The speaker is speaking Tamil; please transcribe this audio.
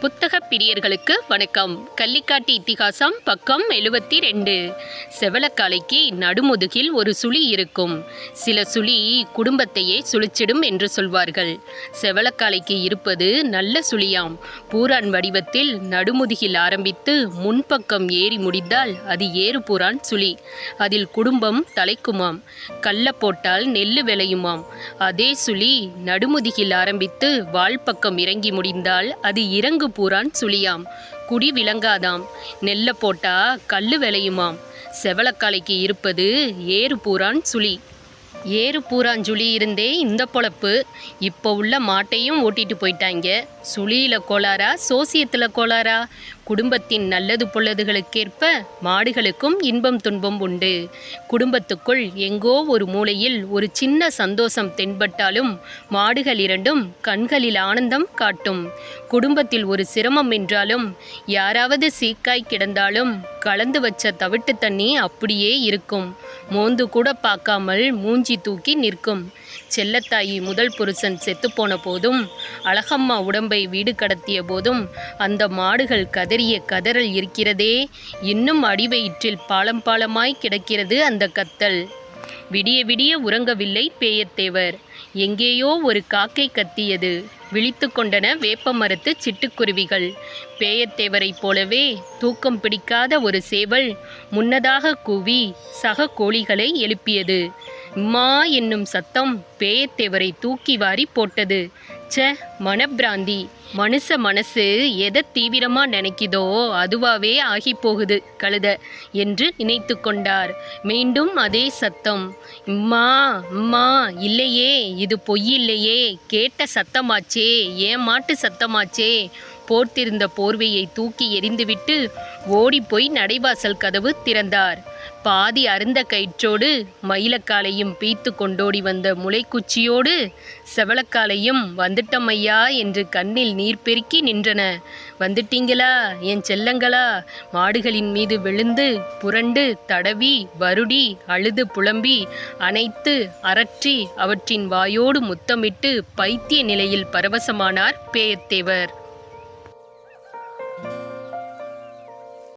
புத்தக பிரியர்களுக்கு வணக்கம். கள்ளிக்காட்டு இத்திகாசம் பக்கம் எழுபத்தி ரெண்டு செவலக்காலைக்கு நடுமுதுகில் ஒரு சுழி இருக்கும். சில சுழி குடும்பத்தையே சுழிச்சிடும் என்று சொல்வார்கள். செவலக்காலைக்கு இருப்பது நல்ல சுழியாம் பூரான் வடிவத்தில் நடுமுதுகில் ஆரம்பித்து முன்பக்கம் ஏறி முடிந்தால் அது ஏறு பூரான் சுழி அதில் குடும்பம் தலைக்குமாம். கள்ள போட்டால் நெல்லு விளையுமாம். அதே சுழி நடுமுதுகில் ஆரம்பித்து வால்பக்கம் இறங்கி முடிந்தால் அது இறங்கு பூரான் சுழியாம். குடி விளங்காதாம். நெல்ல போட்டா கல்லு விளையுமாம். செவலக்காலைக்கு இருப்பது ஏறு பூரான் சுழி. ஏறு பூராஞ்சுழி இருந்தே இந்த பொழப்பு. இப்போ உள்ள மாட்டையும் ஓட்டிட்டு போயிட்டாங்க. சுழியில் கோளாரா சோசியத்தில் கோளாரா குடும்பத்தின் நல்லது பொல்லதுகளுக்கேற்ப மாடுகளுக்கும் இன்பம் துன்பம் உண்டு. குடும்பத்துக்குள் எங்கோ ஒரு மூலையில் ஒரு சின்ன சந்தோஷம் தென்பட்டாலும் மாடுகள் இரண்டும் கண்களில் ஆனந்தம் காட்டும். குடும்பத்தில் ஒரு சிரமம் என்றாலும் யாராவது சீக்காய் கிடந்தாலும் கலந்து வச்ச தவிட்டு தண்ணி அப்படியே இருக்கும். மோந்து கூட பார்க்காமல் மூஞ்சி தூக்கி நிற்கும். செல்லத்தாயி முதல் புருஷன் செத்துப்போன போதும் அழகம்மா உடம்பை வீடு கடத்திய போதும் அந்த மாடுகள் கதை கதறிய கதறல் இருக்கிறதே. இன்னும் அடிவயிற்றில் பாலம் பாலமாய் கிடக்கிறது அந்த கத்தல். விடிய விடிய உறங்கவில்லை பேயத்தேவர். எங்கேயோ ஒரு காக்கை கத்தியது. விழித்து கொண்டன வேப்ப மரத்து சிட்டுக்குருவிகள். பேயத்தேவரைப் போலவே தூக்கம் பிடிக்காத ஒரு சேவல் முன்னதாக கூவி சக கோழிகளை எழுப்பியது. மா என்னும் சத்தம் பேயத்தேவரை தூக்கி வாரி போட்டது. ச்ச மனப்பிராந்தி. மனுஷ மனசு எதை தீவிரமா நினைக்குதோ அதுவாவே ஆகி போகுது கழுத என்று நினைத்து கொண்டார். மீண்டும் அதே சத்தம் இம்மா அம்மா இல்லையே இது பொய்யில்லையே கேட்ட சத்தமாச்சே ஏமாட்டு சத்தமாச்சே? போர்த்திருந்த போர்வையை தூக்கி எறிந்துவிட்டு ஓடிப்போய் நடைவாசல் கதவு திறந்தார். பாதி அருந்த கயிற்றோடு மயிலக்காலையும் பீத்து கொண்டோடி வந்த முளைக்குச்சியோடு செவலக்காலையும் வந்துட்டமையா? என்று கண்ணில் நீர் பெருக்கி நின்றன. வந்துட்டீங்களா என் செல்லங்களா? மாடுகளின் மீது விழுந்து புரண்டு தடவி வருடி அழுது புலம்பி அணைத்து அரற்றி அவற்றின் வாயோடு முத்தமிட்டு பைத்திய நிலையில் பரவசமானார் பேயத்தேவர்.